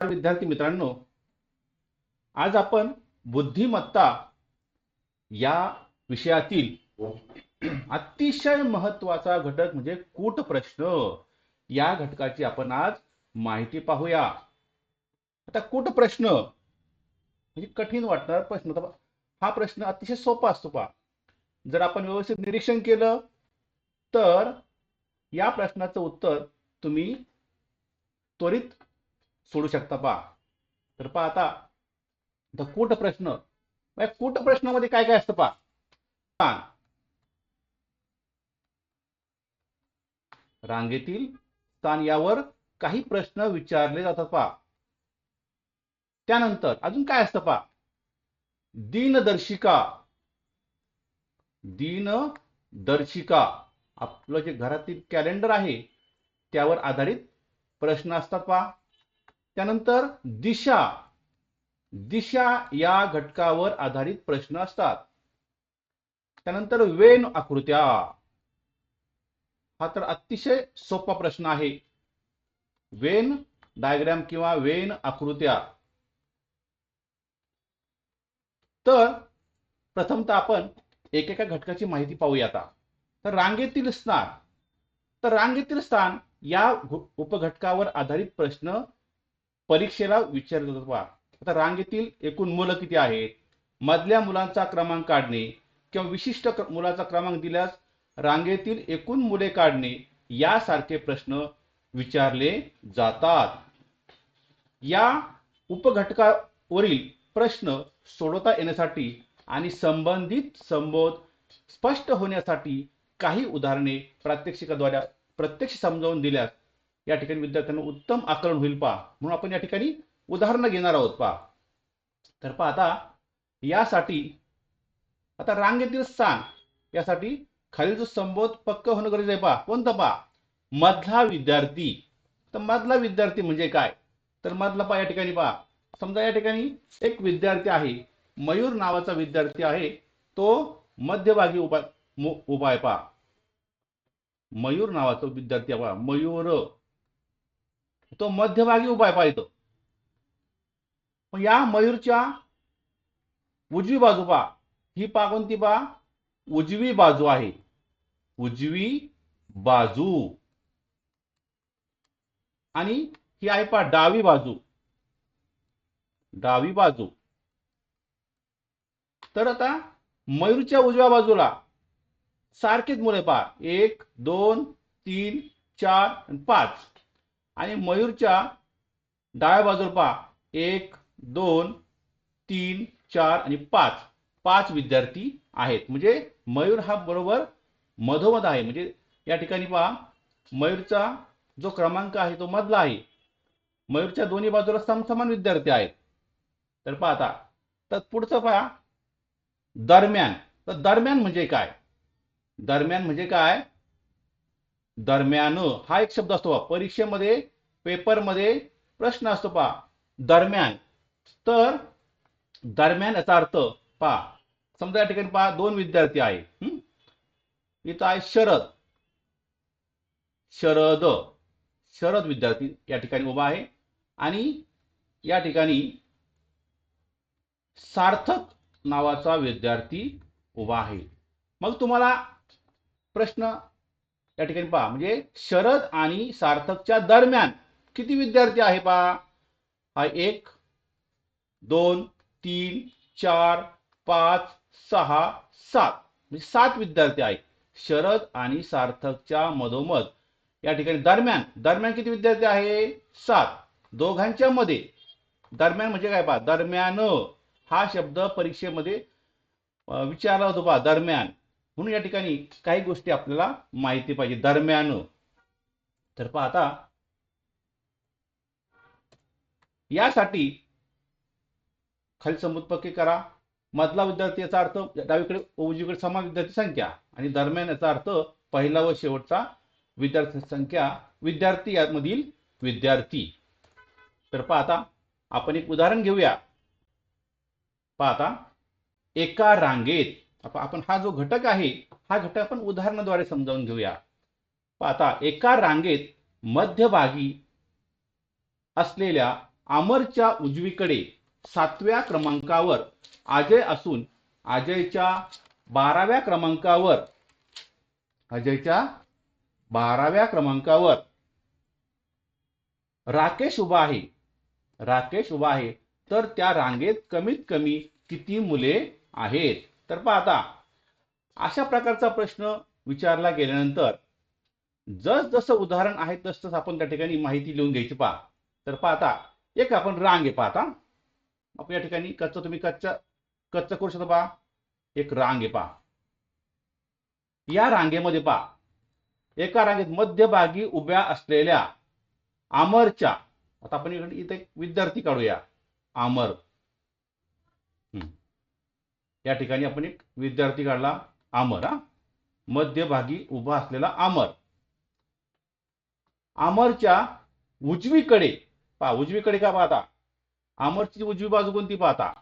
विद्यार्थी मित्रांनो आज आपण बुद्धिमत्ता या विषयातील अतिशय महत्त्वाचा घटक म्हणजे कूट प्रश्न या घटकाची आपण आज माहिती पाहूया. आता कूट प्रश्न म्हणजे कठीण वाटणार प्रश्न. हा प्रश्न अतिशय सोपा असतो पा जर आपण व्यवस्थित निरीक्षण केलं तर या प्रश्नाचं उत्तर तुम्ही त्वरित सोडू शकता पा तर पहा आता द कोट प्रश्न. या प्रश्नामध्ये काय काय असतं पा रांगेतील स्थान यावर काही प्रश्न विचारले जातात पा त्यानंतर अजून काय असतं पा दिनदर्शिका. दिनदर्शिका. आपलं जे घरातील कॅलेंडर आहे त्यावर आधारित प्रश्न असतात पा त्यानंतर दिशा. दिशा या घटकावर आधारित प्रश्न असतात. त्यानंतर वेन आकृत्या. हा तर अतिशय सोपा प्रश्न आहे. वेन डायग्राम किंवा वेन आकृत्या. तर प्रथमतः आपण एकेका घटकाची माहिती पाहूया आता. तर रांगेतील स्थान. तर रांगेतील स्थान या उपघटकावर आधारित प्रश्न परीक्षेला विचारले जातात आता रांगेतील एकूण मुलं किती आहेत? मधल्या मुलांचा क्रमांक काढणे किंवा विशिष्ट मुलाचा क्रमांक दिल्यास रांगेतील एकूण मुले काढणे यासारखे प्रश्न विचारले जातात. या उपघटकावरील प्रश्न सोडवता येण्यासाठी आणि संबंधित संबोध स्पष्ट होण्यासाठी काही उदाहरणे प्रात्यक्षिकाद्वारे प्रत्यक्ष समजावून दिल्यास या ठिकाणी विद्यार्थ्यांना उत्तम आकलन होईल पहा. म्हणून आपण या ठिकाणी उदाहरणं घेणार आहोत पहा. तर पहा आता यासाठी आता रांगेतील स्थान यासाठी खालील जो संबोध पक्क होणं गरजेचं आहे पहा. कोणतं पहा? मधला विद्यार्थी. तर मधला विद्यार्थी म्हणजे काय? तर मधला पहा या ठिकाणी पहा. समजा या ठिकाणी एक विद्यार्थी आहे. मयूर नावाचा विद्यार्थी आहे. तो मध्यभागी उभा उभा आहे पहा. मयूर नावाचा विद्यार्थी पहा. मयूर. तो मध्यभागी उपाय पाहितो. या मयूरच्या उजवी बाजू पहा. ही पा कोणती पहा? उजवी बाजू आहे. उजवी बाजू. आणि ही आहे पहा डावी बाजू. डावी बाजू. तर आता मयूरच्या उजव्या बाजूला सारखीच मुले पहा. एक दोन तीन चार पाच. आणि मयूरच्या डाव्या बाजूला पहा. एक दोन तीन चार आणि पाच. पाच विद्यार्थी आहेत. म्हणजे मयूर हा बरोबर मधोमध आहे. म्हणजे या ठिकाणी पहा. मयूरचा जो क्रमांक आहे तो मधला आहे. मयूरच्या दोन्ही बाजूला समसमान विद्यार्थी आहेत. तर पहा आता. तर पुढचं पहा. दरम्यान. तर दरम्यान म्हणजे काय? दरम्यान म्हणजे काय? दरम्यान हा एक शब्द असतो परीक्षेमध्ये पेपरमध्ये प्रश्न असतो पहा दरम्यान. तर दरम्यान याचा अर्थ पहा समजा या ठिकाणी पहा दोन विद्यार्थी आहे इथं आहे शरद. शरद. शरद विद्यार्थी या ठिकाणी उभा आहे. आणि या ठिकाणी सार्थक नावाचा विद्यार्थी उभा आहे. मग तुम्हाला प्रश्न या ठिकाणी पहा म्हणजे शरद आणि सार्थकच्या दरम्यान किती विद्यार्थी आहे पहा? हा एक दोन तीन चार पाच सहा सात. म्हणजे सात विद्यार्थी आहेत. शरद आणि सार्थकच्या मधोमध या ठिकाणी दरम्यान दरम्यान किती विद्यार्थी आहे? सात. दोघांच्या मध्ये दरम्यान म्हणजे काय पहा? दरम्यान हा शब्द परीक्षेमध्ये विचारला होतो पहा दरम्यान. म्हणून या ठिकाणी काही गोष्टी आपल्याला माहिती पाहिजे. दरम्यान. तर पाहता यासाठी खाली समुत्पक्की करा. मधला विद्यार्थी याचा अर्थ डावीकडे उजवीकडे समान विद्यार्थी संख्या आणि दरम्यान याचा अर्थ पहिला व शेवटचा विद्यार्थी संख्या विद्यार्थी यामधील विद्यार्थी. तर पाहता आपण एक उदाहरण घेऊया. पाहता एका रांगेत आपण हा जो घटक आहे हा घटक आपण उदाहरणाद्वारे समजावून घेऊया. आता एका रांगेत मध्यभागी असलेल्या अमरच्या उजवीकडे सातव्या क्रमांकावर अजय असून अजयच्या बाराव्या क्रमांकावर अजयच्या बाराव्या क्रमांकावर राकेश उभा आहे. राकेश उभा आहे. तर त्या रांगेत कमीत कमी किती मुले आहेत? तर पाहता अशा प्रकारचा प्रश्न विचारला गेल्यानंतर जस जसं उदाहरण आहे तस तसं आपण त्या ठिकाणी माहिती लिहून घ्यायची पहा. तर पाहता एक आपण रांग आहे पाहता. आपण या ठिकाणी कच्चा तुम्ही कच्चा कच्चा करू शकता पहा. एक रांग आहे पहा. या रांगेमध्ये पहा. एका रांगेत मध्यभागी उभ्या असलेल्या अमरच्या आता आपण इकडे इथे विद्यार्थी काढूया. अमर हम्म. या ठिकाणी आपण एक विद्यार्थी काढला आमर हा. मध्यभागी उभा असलेला आमर. आमरच्या उजवीकडे पहा उजवीकडे का पाहता? आमरची उजवी बाजू कोणती पाहता?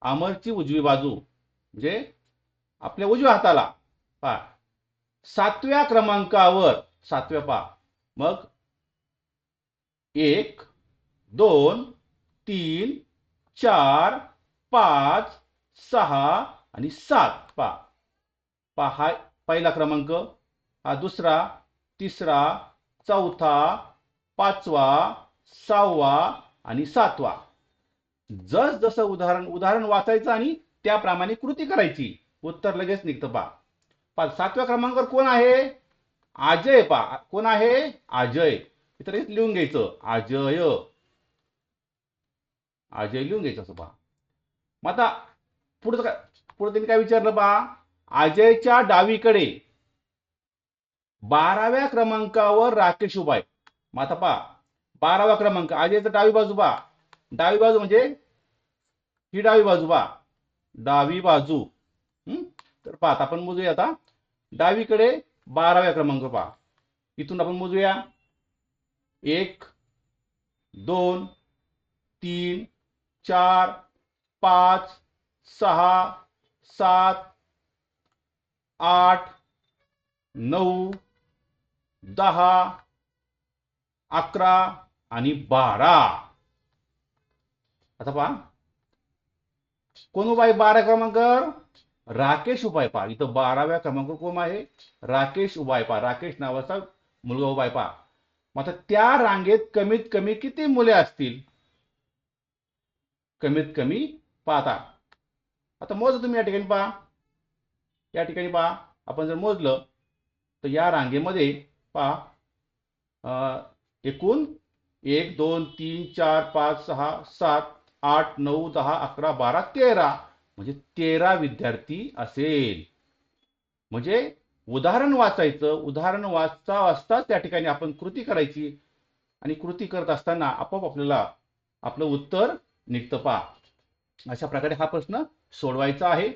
आमरची उजवी बाजू म्हणजे आपल्या उजव्या हाताला पहा. सातव्या क्रमांकावर सातव्या पहा. मग एक दोन तीन चार पाच सहा आणि सात. पहा पहा हा पहिला क्रमांक. हा दुसरा तिसरा चौथा पाचवा सहावा आणि सातवा. जस जसं उदाहरण उदाहरण वाचायचं आणि त्याप्रमाणे कृती करायची उत्तर लगेच निघतं. पहा पा सातव्या क्रमांकावर कोण आहे? अजय पहा कोण आहे? अजय इतर लिहून घ्यायचं. अजय अजय लिहून घ्यायचं असं पहा. मग आता पुढे काय? पुढे त्यांनी काय विचारलं पहा अजयच्या डावीकडे बाराव्या क्रमांकावर राकेश उभा आहे. मग आता पहा बारावा क्रमांक अजयचा डावी बाजू पहा डावी बाजू म्हणजे ही डावी बाजू पहा डावी बाजू. तर पहा आपण मोजूया आता. डावीकडे बाराव्या क्रमांक पहा. इथून आपण मोजूया. एक दोन तीन चार पाच सहा सात आठ नऊ दहा अकरा आणि बारा. आता पहा. कोण उभा आहे? बारा क्रमांकावर राकेश उभा पहा. इथं बाराव्या क्रमांक कोण आहे? राकेश उभा पहा. राकेश नावाचा मुलगा उभा आहे पहा. मग आता त्या रांगेत कमीत कमी किती मुले असतील? कमीत कमी पाहता. आता मोज तुम्ही या ठिकाणी पहा. या ठिकाणी पहा. आपण जर मोजलं तर या रांगेमध्ये पहा. अं, एकूण एक दोन तीन चार पाच सहा सात आठ नऊ दहा अकरा बारा तेरा. म्हणजे तेरा विद्यार्थी असेल. म्हणजे उदाहरण वाचायचं उदाहरण वाचता वाचता त्या ठिकाणी आपण कृती करायची. आणि कृती करत असताना आपोआप आपल्याला आपलं उत्तर निघतं पहा. अशा प्रकारे हा प्रश्न सोडवायचा आहे.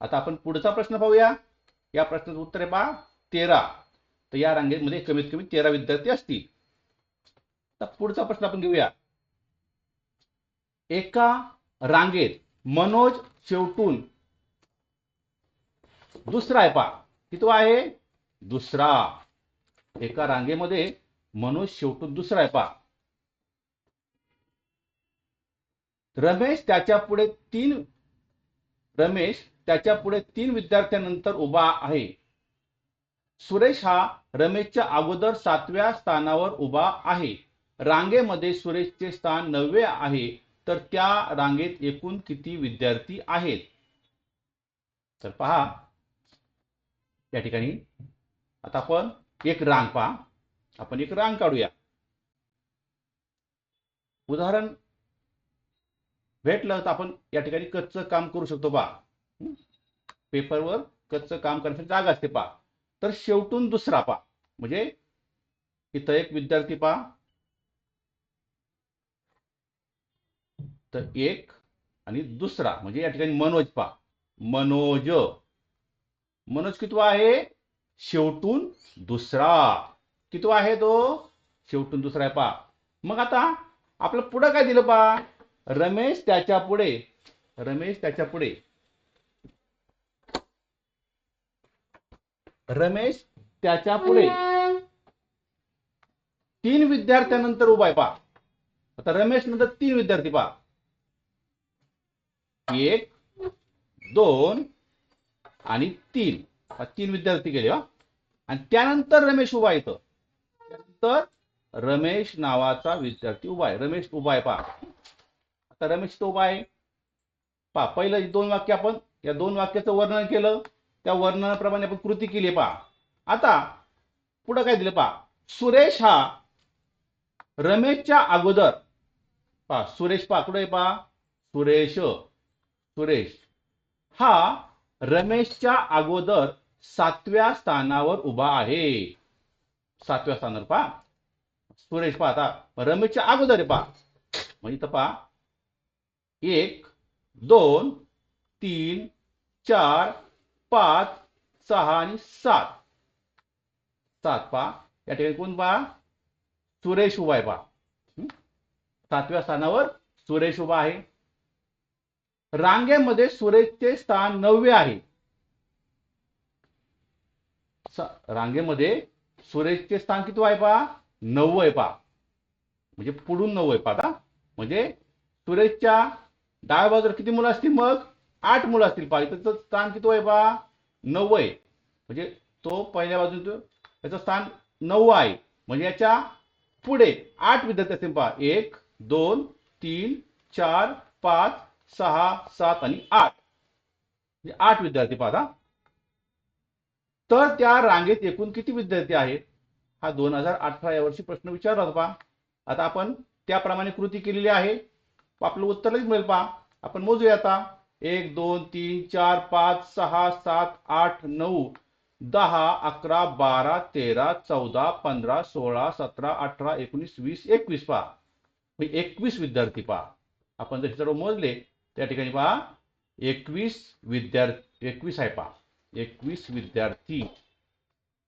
आता आपण पुढचा प्रश्न पाहूया. या प्रश्नाचं उत्तर आहे पहा तेरा. तर या रांगेमध्ये कमीत कमी तेरा विद्यार्थी असतील. तर पुढचा प्रश्न आपण घेऊया. एका रांगेत मनोज शेवटून दुसरा आहे पहा. किती आहे? दुसरा. एका रांगेमध्ये मनोज शेवटून दुसरा आहे पहा. रमेश त्याच्या पुढे तीन रमेश त्याच्या पुढे तीन विद्यार्थ्यांनंतर उभा आहे. सुरेश हा रमेशच्या अगोदर सातव्या स्थानावर उभा आहे. रांगेमध्ये सुरेशचे स्थान नववे आहे तर त्या रांगेत एकूण किती विद्यार्थी आहेत? तर पहा. या ठिकाणी. आता आपण एक रांग पहा. आपण एक रांग काढूया. उदाहरण भेटलं तर आपण या ठिकाणी कच्चं काम करू शकतो बा. पेपरवर कच्चं काम करण्यासाठी जागा असते पहा तर शेवटून दुसरा पहा म्हणजे इथं एक विद्यार्थी पहा तर एक आणि दुसरा. म्हणजे या ठिकाणी मनोज पा. मनोज. मनोज कितवा आहे? शेवटून दुसरा. कितवा आहे तो? शेवटून दुसरा आहे पहा मग आता आपलं पुढं काय दिलं पहा रमेश त्याच्या पुढे. रमेश त्याच्या पुढे. रमेश त्याच्या पुढे. तीन विद्यार्थ्यानंतर उभा आहे पहा. आता रमेश नंतर तीन विद्यार्थी पहा. एक दोन आणि तीन. हा तीन विद्यार्थी गेले हा. आणि त्यानंतर रमेश उभा येतं त्यानंतर रमेश नावाचा विद्यार्थी उभा आहे. रमेश उभा आहे पहा. आता रमेश तो आहे पहा पहिलं दोन वाक्य आपण या दोन वाक्याचं वर्णन केलं. त्या वर्णनाप्रमाणे आपण कृती केली पहा. आता पुढं काय दिलं पहा. सुरेश हा रमेशच्या अगोदर पहा सुरेश पहा कुठे आहे पहा. सुरेश सुरेश. हा रमेशच्या अगोदर सातव्या स्थानावर उभा आहे. सातव्या स्थानावर पहा. सुरेश पहा आता. रमेशच्या अगोदर आहे पहा. म्हणजे इथं पहा. एक दोन तीन चार पाच सहा आणि सात. सात पहा. या ठिकाणी कोण पहा? सुरेश उभा आहे पहा. सातव्या स्थानावर सुरेश उभा आहे. रांगेमध्ये सुरेशचे स्थान नववे आहे. रांगेमध्ये सुरेशचे स्थान किती आहे पहा? नववं आहे पहा. म्हणजे पुढून नववं आहे पहा म्हणजे सुरेशच्या डाव्या बाजूला किती मुलं असतील मग? आठ मुलं असतील पहा त्याचं स्थान किती आहे पहा नऊ आहे. म्हणजे तो पहिल्या बाजून त्याचं स्थान नऊ आहे. म्हणजे याच्यापुढे आठ विद्यार्थी असतील पहा. एक दोन तीन चार पाच सहा सात आणि आठ. म्हणजे आठ विद्यार्थी पाहता तर त्या रांगेत एकूण किती विद्यार्थी आहेत? हा दोन हजार अठरा या वर्षी प्रश्न विचारला होता पहा. आता आपण त्याप्रमाणे कृती केलेली आहे. आपलं उत्तर लगेच मिळेल पहा. आपण मोजूया आता. एक दोन तीन चार पाच सहा सात आठ नऊ दहा अकरा बारा तेरा चौदा पंधरा सोळा सतरा अठरा एकोणीस वीस एकवीस पहा. म्हणजे एकवीस विद्यार्थी पहा. आपण जर सर्व मोजले त्या ठिकाणी पहा. एकवीस विद्यार्थी एकवीस आहे पहा. एकवीस विद्यार्थी.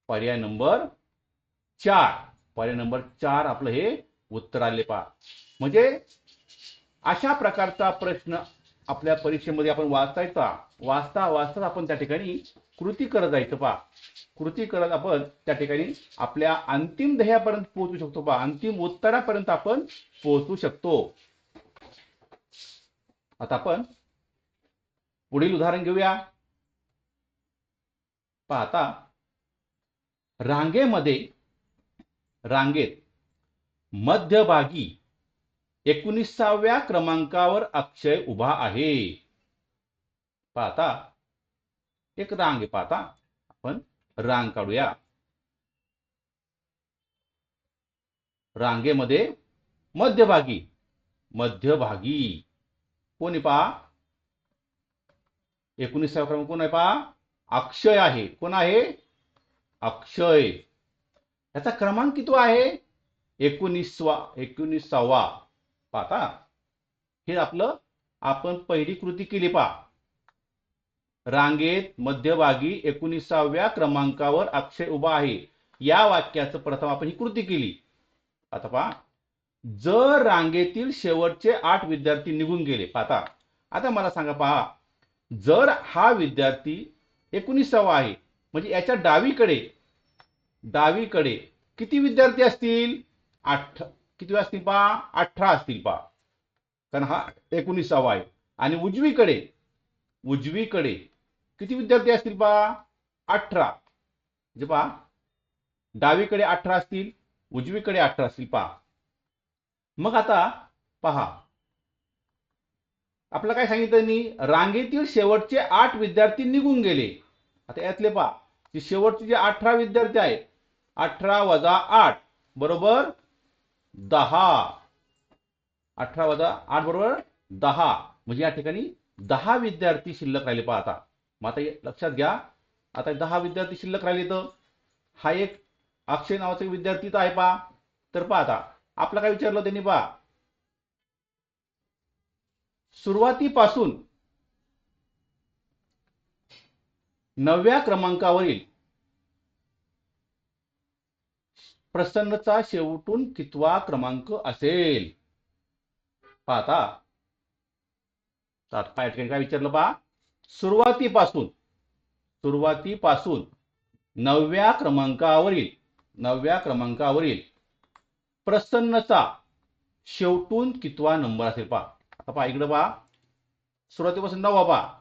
पर्याय नंबर चार. पर्याय नंबर चार आपलं हे उत्तर आले पहा. म्हणजे अशा प्रकारचा प्रश्न आपल्या परीक्षेमध्ये आपण वाचायचा. वाचता वाचता आपण त्या ठिकाणी कृती करत जायचं पहा. कृती करत आपण त्या ठिकाणी आपल्या अंतिम ध्येयापर्यंत पोहोचू शकतो पहा. अंतिम उत्तरापर्यंत आपण पोहोचू शकतो. आता आपण पुढील उदाहरण घेऊया. पाहता रांगेमध्ये रांगेत मध्यभागी एकोणीसाव्या क्रमांकावर अक्षय उभा आहे. पाहता. एक रांग आहे पाहता. आपण रांग काढूया. रांगेमध्ये मध्यभागी. मध्यभागी. कोण आहे पहा? एकोणीसावा क्रमांक कोण आहे पहा? अक्षय आहे. कोण आहे? अक्षय. याचा क्रमांक किती आहे? एकोणीसवा एकोणीसावा. पाहता. हे आपलं आपण पहिली कृती केली पहा. रांगेत मध्यभागी एकोणीसाव्या क्रमांकावर अक्षय उभा आहे. या वाक्याचं प्रथम आपण ही कृती केली. आता पहा. जर रांगेतील शेवटचे आठ विद्यार्थी निघून गेले. पाहता. आता मला सांगा पहा. जर हा विद्यार्थी एकोणीसावा आहे म्हणजे याच्या डावीकडे डावीकडे किती विद्यार्थी असतील? आठ. किती असतील पहा? अठरा असतील पहा. कारण हा एकोणीसावा आहे. आणि उजवीकडे उजवीकडे किती विद्यार्थी असतील पहा? अठरा. म्हणजे पहा डावीकडे अठरा असतील उजवीकडे अठरा असतील पहा. मग आता पहा. आपलं काय सांगितलं रांगेतील शेवटचे आठ विद्यार्थी निघून गेले. आता यातले पहा. शेवटचे जे अठरा विद्यार्थी आहेत अठरा वजा आठ. बरोबर? दहा. अठरा वजा आठ बरोबर दहा. म्हणजे या ठिकाणी दहा विद्यार्थी शिल्लक राहिले पहा आता. मग आता लक्षात घ्या. आता दहा विद्यार्थी शिल्लक राहिले तर हा एक अक्षय नावाचा विद्यार्थी तर आहे पहा. तर पहा आता. आपला काय विचारलं त्यांनी पहा. सुरुवातीपासून नवव्या क्रमांकावरील प्रसन्नचा शेवटून कितवा क्रमांक असेल? पाहता. आता ठिकाणी काय विचारलं पहा सुरुवातीपासून. सुरुवातीपासून. नवव्या क्रमांकावरील. नवव्या क्रमांकावरील. प्रसन्नचा शेवटून कितवा नंबर असेल पहा. आता पहा इकडे पहा सुरुवातीपासून नववा पहा.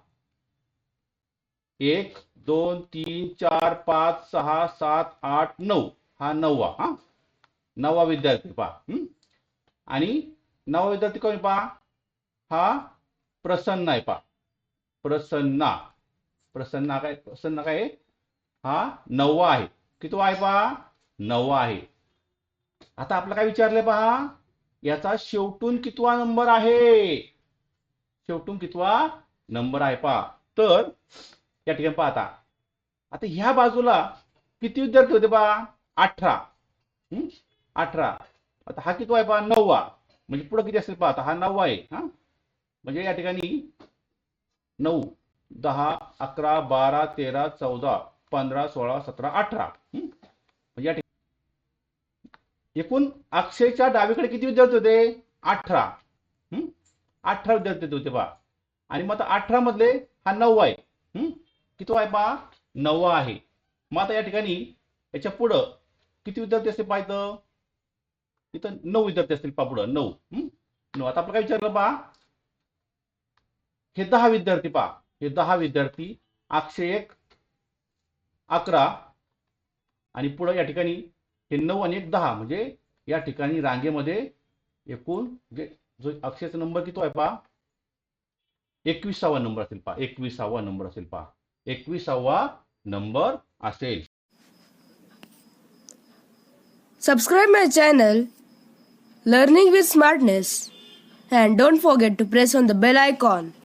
एक दोन तीन चार पाच सहा सात आठ नऊ. हा नववा हा? नववा विद्यार्थी पहा. आणि नववा विद्यार्थी कोणी पहा? हा प्रसन्न आहे पहा. प्रसन्ना. प्रसन्ना काय? प्रसन्न काय हा नववा आहे. कितवा आहे पहा? नववा आहे. आता आपलं काय विचारलंय पहा? याचा शेवटून कितवा नंबर आहे? शेवटून कितवा नंबर आहे पहा. तर या ठिकाणी पाहता आता ह्या बाजूला किती विद्यार्थी होते पहा? अठरा. अठरा. आता हा किती आहे पहा? नववा. म्हणजे पुढे किती असेल पहा? आता हा नववा आहे. हा? म्हणजे या ठिकाणी नऊ दहा अकरा बारा तेरा चौदा पंधरा सोळा सतरा अठरा. म्हणजे या ठिकाणी एकूण अक्षयच्या डावीकडे किती विद्यार्थी होते? अठरा. अठरा विद्यार्थी होते पहा. आणि मग आता अठरा मधले हा नववा आहे. किती आहे पहा? नववा आहे. मग आता या ठिकाणी याच्या पुढं किती विद्यार्थी असतील पहा इथं इथं नऊ विद्यार्थी असतील पहा पुढं नऊ. नऊ. आता आपण काय विचारलं पहा हे दहा विद्यार्थी पहा. हे दहा विद्यार्थी अक्षय एक अकरा आणि पुढं या ठिकाणी हे नऊ आणि एक दहा. म्हणजे या ठिकाणी रांगेमध्ये एकूण जे जो अक्षयचा नंबर किती आहे पहा? एकविसावा नंबर असेल पहा. एकविसावा नंबर असेल पहा. एकविसावा नंबर असेल. Subscribe my channel Learning with Smartness and don't forget to press on the bell icon.